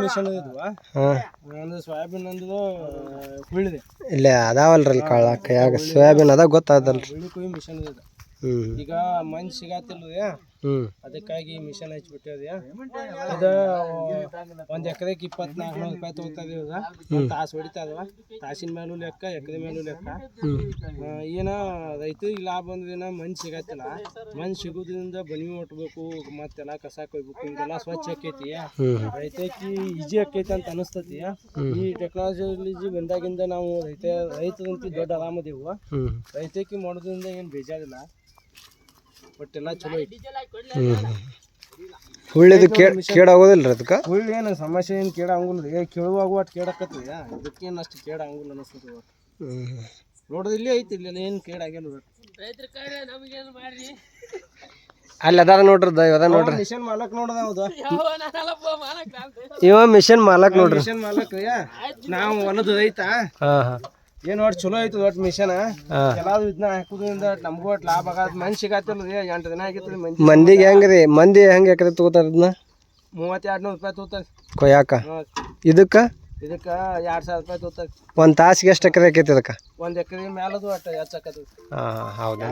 Mission ಇದ್ವಾ ಹಾಂ. ಒಂದು soybean ಇಲ್ಲೇ ಅದಾವಲ್ರಿ ಇಲ್ಲಿ ಕಾಳ ಕೈಯಾಗ ಸೋಯಾಬೀನ್ ಅದ ಗೊತ್ತಾದಲ್ರಿ. ಮಿಷನ್ ಇದೆ. ಈಗ ಮಂಜ್ ಸಿಗತ್ತಿಲ್ರಿ ಹ್ಞೂ ಅದಕ್ಕಾಗಿ ಮಿಷನ್ ಹಚ್ಬಿಟ್ಟಿದೆ ಇದು ಒಂದು ಎಕರೆಗೆ ಇಪ್ಪತ್ನಾಲ್ಕು ನೂರು ರೂಪಾಯಿ ತಗೋತದ ಇವಾಗ ಒಂದು ತಾಸು ಹೊಡಿತಾ ತಾಸಿನ ಮೇಲೂ ಲೆಕ್ಕ ಎಕರೆ ಮೇಲೂ ಲೆಕ್ಕ. ಏನ ರೈತರಿಗೆ ಲಾಭ ಅಂದ್ರೆ ಏನ ಮಣ್ ಸಿಗತ್ತಿಲ್ಲ. ಮಣ್ ಸಿಗೋದ್ರಿಂದ ಬನಿ ಒಟ್ಬೇಕು ಮತ್ತೆಲ್ಲ ಕಸ ಕೊಯ್ಬೇಕು ಹಿಂಗೆಲ್ಲ ಸ್ವಚ್ಛ ಆಕೈತಿ ರೈತಕ್ಕೆ ಈಜಿ ಆಕೈತಿ ಅಂತ ಅನಿಸ್ತತಿ. ಈ ಟೆಕ್ನಾಲಜಿ ಬಂದಾಗಿಂದ ನಾವು ರೈತ ರೈತರಂತೂ ದೊಡ್ಡ ಆರಾಮದೇವು. ರೈತಕ್ಕೆ ರೈತಕಿ ಮಾಡೋದ್ರಿಂದ ಏನು ಬೇಜಾರಿಲ್ಲ. ಒಟ್ಟೆಲ್ಲ ಚಲೋ ಐತಿ. ಹ್ಞೂ ಹುಳ್ಳಿದು ಕೇ ಕೇಡಾಗೋದಿಲ್ಲ ರೀ ಅದಕ್ಕೆ ಹುಳ್ಳಿ ಏನು ಸಮಸ್ಯೆ ಏನು ಕೇಡ ಹಂಗಿಲ್ಲ ರೀ. ಕೇಳುವಾಗ ಒಟ್ಟು ಕೇಳಕತ್ರಿ ಅದಕ್ಕೇನು ಅಷ್ಟು ಕೇಡ ಹಂಗಿಲ್ಲ ಅನಿಸ್ತದೆ ಒಟ್ಟು. ಹ್ಞೂ ನೋಡೋದು ಇಲ್ಲೇ ಐತಿ ಇಲ್ಲಿ ಏನು ಕೇಡ ಆಗಿಲ್ಲ ಒಟ್ಟು. ಅಲ್ಲಿ ಅದಾರ ನೋಡ್ರಿ ದೈವ ಅದ ನೋಡ್ರಿ. ಮಿಷನ್ ಮಾಲಕ್ ನೋಡದ ಹೌದು ಇವ ಮಿಷನ್ ಮಾಲಕ್ ನೋಡ್ರಿ. ಮಿಷನ್ ಮಾಲಕ್ ನಾವು ಹೊಲದ ರೈತ ಹಾಂ ಹಾಂ. ಏನು ಒಟ್ಟು ಚಲೋ ಐತಿ ಒಟ್ಟು ಮಿಷನ್ ಎಲ್ಲಾದ್ರು ಇದನ್ನ ಹಾಕುದ್ರಿಂದ ನಮಗೂ ಒಟ್ಟು ಲಾಭ ಆಗದ ಮನ್ ಸಿಗತ್ತಿಲ್ಲ ರೀ ಎಂಟು ದಿನ ಆಗಿತ್ತು ಮಂದಿ ಮಂದಿಗೆ ಹೆಂಗೆ ರೀ ಮಂದಿ ಹೆಂಗ್ ಎಕರೆ ತಗೋತಾರ ಇದನ್ನ ಮೂವತ್ತೆರಡು ನೂರು ರೂಪಾಯಿ ತಗೋತಾರ. ಕೊಯ್ಯಾಕ? ಇದಕ್ಕ? ಇದಕ್ಕ ಎರಡು ಸಾವಿರ ರೂಪಾಯಿ ತಗೋತಾರ. ಒಂದ್ ತಾಸಿಗೆ ಎಷ್ಟು ಎಕರೆ ಆಕೈತಿ ಅದಕ್ಕೆ ಒಂದ್ ಎಕರೆ ಮ್ಯಾಲದು ಒಟ್ಟು ಹೆಚ್ಚಾಕತ್ತದ ಹಾಂ ಹೌದಾ